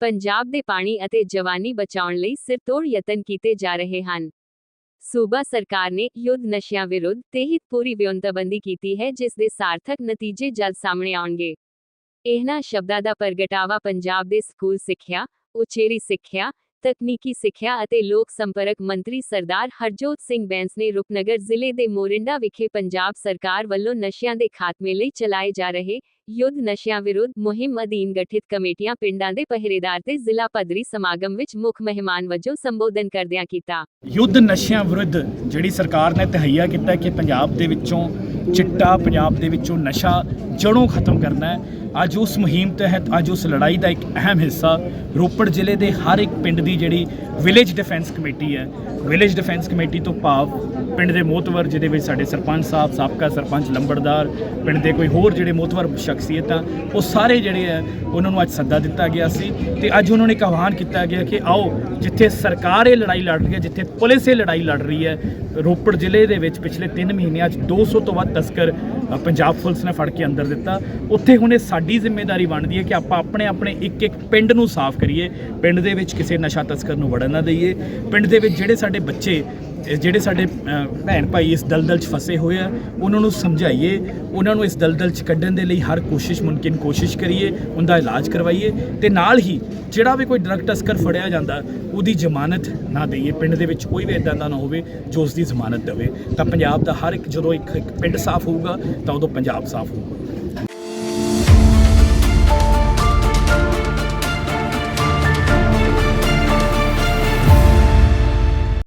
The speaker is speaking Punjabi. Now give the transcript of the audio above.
ਪੰਜਾਬ ਦੇ ਪਾਣੀ ਅਤੇ ਜਵਾਨੀ ਬਚਾਉਣ ਲਈ ਸਿਰਤੋੜ ਯਤਨ ਕੀਤੇ ਜਾ ਰਹੇ ਹਨ। ਸੂਬਾ ਸਰਕਾਰ ਨੇ ਯੁੱਧ ਨਸ਼ਿਆਂ ਵਿਰੁੱਧ ਤਹਿਤ ਪੂਰੀ ਵਿਉਂਤਬੰਦੀ ਕੀਤੀ ਹੈ, ਜਿਸ ਦੇ ਸਾਰਥਕ ਨਤੀਜੇ ਜਲਦ ਸਾਹਮਣੇ ਆਉਣਗੇ। ਇਹਨਾਂ ਸ਼ਬਦਾਂ ਦਾ ਪ੍ਰਗਟਾਵਾ ਪੰਜਾਬ ਦੇ ਸਕੂਲ ਸਿੱਖਿਆ, ਉਚੇਰੀ ਸਿੱਖਿਆ ਤਕਨੀਕੀ ਸਿੱਖਿਆ ਅਤੇ ਲੋਕ ਸੰਪਰਕ ਮੰਤਰੀ ਸਰਦਾਰ ਹਰਜੋਤ ਸਿੰਘ ਬੈਂਸ ਨੇ ਰੂਪਨਗਰ ਜ਼ਿਲ੍ਹੇ ਦੇ ਮੋਰਿੰਡਾ ਵਿਖੇ ਪੰਜਾਬ ਸਰਕਾਰ ਵੱਲੋਂ ਨਸ਼ਿਆਂ ਦੇ ਖਾਤਮੇ ਲਈ ਚਲਾਏ ਜਾ ਰਹੇ ਯੁੱਧ ਨਸ਼ਿਆਂ ਵਿਰੁੱਧ ਮੁਹਿੰਮ ਅਧੀਨ ਗਠਿਤ ਕਮੇਟੀਆਂ ਪਿੰਡਾਂ ਦੇ ਪਹਿਰੇਦਾਰ ਤੇ ਜ਼ਿਲ੍ਹਾ ਪੱਧਰੀ ਸਮਾਗਮ ਵਿੱਚ ਮੁੱਖ ਮਹਿਮਾਨ ਵਜੋਂ ਸੰਬੋਧਨ ਕਰਦਿਆਂ ਕੀਤਾ। ਯੁੱਧ ਨਸ਼ਿਆਂ ਵਿਰੁੱਧ ਜਿਹੜੀ ਸਰਕਾਰ ਨੇ ਤਹਈਆ ਕੀਤਾ ਕਿ ਪੰਜਾਬ ਦੇ ਵਿੱਚੋਂ ਚਿੱਟਾ, ਪੰਜਾਬ ਦੇ ਵਿੱਚੋਂ ਨਸ਼ਾ ਜੜੋਂ ਖਤਮ ਕਰਨਾ ਹੈ। ਅੱਜ ਉਸ ਮੁਹਿੰਮ ਤਹਿਤ ਅੱਜ ਉਸ ਲੜਾਈ ਦਾ ਇੱਕ ਅਹਿਮ ਹਿੱਸਾ ਰੋਪੜ ਜ਼ਿਲ੍ਹੇ ਦੇ ਹਰ ਇੱਕ ਪਿੰਡ ਦੀ ਜਿਹੜੀ ਵਿਲੇਜ ਡਿਫੈਂਸ ਕਮੇਟੀ ਹੈ ਵਿਲੇਜ ਡਿਫੈਂਸ ਕਮੇਟੀ ਤੋਂ ਭਾਵ ਪਿੰਡ ਦੇ ਮੋਤਵਰ, ਜਿਹਦੇ ਵਿੱਚ ਸਾਡੇ ਸਰਪੰਚ ਸਾਹਿਬ, ਸਾਬਕਾ ਸਰਪੰਚ ਲੰਬੜਦਾਰ, ਪਿੰਡ ਦੇ ਕੋਈ ਹੋਰ ਜਿਹੜੇ ਮੋਤਵਰ ਸ਼ਖਸੀਅਤਾਂ, ਉਹ ਸਾਰੇ ਜਿਹੜੇ ਆ ਉਹਨਾਂ ਨੂੰ ਅੱਜ ਸੱਦਾ ਦਿੱਤਾ ਗਿਆ ਸੀ ਤੇ ਅੱਜ ਉਹਨਾਂ ਨੇ ਇੱਕ ਆਹਵਾਨ ਕੀਤਾ ਗਿਆ ਕਿ ਆਓ, ਜਿੱਥੇ ਸਰਕਾਰ ਇਹ ਲੜਾਈ ਲੜ ਰਹੀ ਹੈ, ਜਿੱਥੇ ਪੁਲਿਸ ਇਹ ਲੜਾਈ ਲੜ ਰਹੀ ਹੈ, ਰੋਪੜ ਜ਼ਿਲ੍ਹੇ ਦੇ ਵਿੱਚ ਪਿਛਲੇ 3 ਮਹੀਨਿਆਂ 'ਚ 200 ਤੋਂ ਵੱਧ ਤਸਕਰ ਪੰਜਾਬ ਪੁਲਿਸ ਨੇ ਫੜ ਕੇ ਅੰਦਰ ਦਿੱਤਾ। ਉੱਥੇ ਹੁਣੇ ਸਾਡੇ ਸਾਡੀ ਜ਼ਿੰਮੇਵਾਰੀ ਬਣਦੀ ਹੈ ਕਿ ਆਪਾਂ ਆਪਣੇ ਆਪਣੇ ਇੱਕ ਇੱਕ ਪਿੰਡ ਨੂੰ ਸਾਫ਼ ਕਰੀਏ। ਪਿੰਡ ਦੇ ਵਿੱਚ ਕਿਸੇ ਨਸ਼ਾ ਤਸਕਰ ਨੂੰ ਵੜਨ ਨਾ ਦਈਏ। ਪਿੰਡ ਦੇ ਵਿੱਚ ਜਿਹੜੇ ਸਾਡੇ ਬੱਚੇ ਜਿਹੜੇ ਸਾਡੇ ਭੈਣ ਭਾਈ ਇਸ ਦਲਦਲ 'ਚ ਫਸੇ ਹੋਏ ਆ, ਉਹਨਾਂ ਨੂੰ ਸਮਝਾਈਏ। ਉਹਨਾਂ ਨੂੰ ਇਸ ਦਲਦਲ 'ਚ ਕੱਢਣ ਦੇ ਲਈ ਹਰ ਕੋਸ਼ਿਸ਼, ਮੁਮਕਿਨ ਕੋਸ਼ਿਸ਼ ਕਰੀਏ, ਉਹਦਾ ਇਲਾਜ ਕਰਵਾਈਏ। ਤੇ ਨਾਲ ਹੀ ਜਿਹੜਾ ਵੀ ਕੋਈ ਡਰਗ ਤਸਕਰ ਫੜਿਆ ਜਾਂਦਾ, ਉਹਦੀ ਜ਼ਮਾਨਤ ਨਾ ਦਈਏ। ਪਿੰਡ ਦੇ ਵਿੱਚ ਕੋਈ ਵੀ ਇਦਾਂ ਦਾ ਨਾ ਹੋਵੇ ਜੋ ਉਸ ਦੀ ਜ਼ਮਾਨਤ ਦੇਵੇ। ਤਾਂ ਪੰਜਾਬ ਦਾ ਹਰ ਇੱਕ, ਜਦੋਂ ਇੱਕ ਇੱਕ ਪਿੰਡ ਸਾਫ਼ ਹੋਊਗਾ, ਤਾਂ ਉਦੋਂ ਪੰਜਾਬ ਸਾਫ਼ ਹੋਊਗਾ।